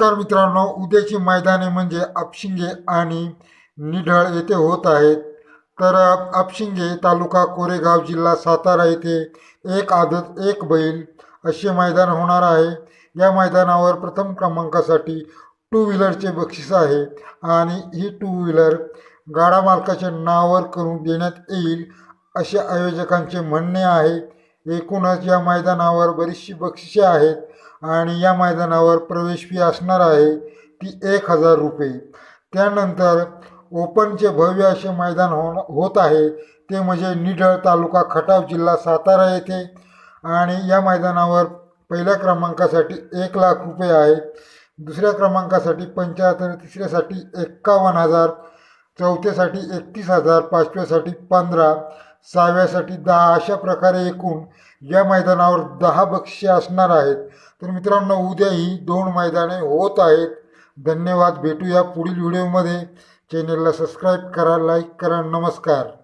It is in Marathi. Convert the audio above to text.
नमस्कार मित्रांनो उद्याची मैदाने म्हणजे अपशिंगे आणि निढळ येथे होत आहेत तर अपशिंगे तालुका कोरेगाव जिल्हा सातारा येथे एक आदत एक बैल असे मैदान होणार आहे. या मैदानावर प्रथम क्रमांकासाठी टू व्हीलरचे बक्षीस आहे आणि ही टू व्हीलर गाडा मालकाच्या नावावर करून देण्यात येईल असे आयोजकांचे म्हणणे आहे. एकूणच या मैदानावर बरीचशी बक्षिसे आहेत आणि या मैदानावर प्रवेश फी असणार आहे ती एक हजार रुपये. त्यानंतर ओपनचे भव्य असे मैदान हो होत आहे. ते म्हणजे निढळ तालुका खटाव जिल्हा सातारा येथे. आणि या मैदानावर पहिल्या क्रमांकासाठी एक लाख रुपये आहेत दुसऱ्या क्रमांकासाठी पंच्याहत्तर तिसऱ्यासाठी एक्कावन्न हजार चौथ्यासाठी एकतीस हजार पाचव्यासाठी पंधरा सहाव्यासाठी दहा अशा प्रकारे एकूण या मैदानावर दहा बक्षे असणार आहेत. तर मित्रांनो उद्या ही दोन मैदाने होत आहेत. धन्यवाद. भेटूया पुढील व्हिडिओमध्ये. चॅनेलला सबस्क्राईब करा लाईक करा. नमस्कार.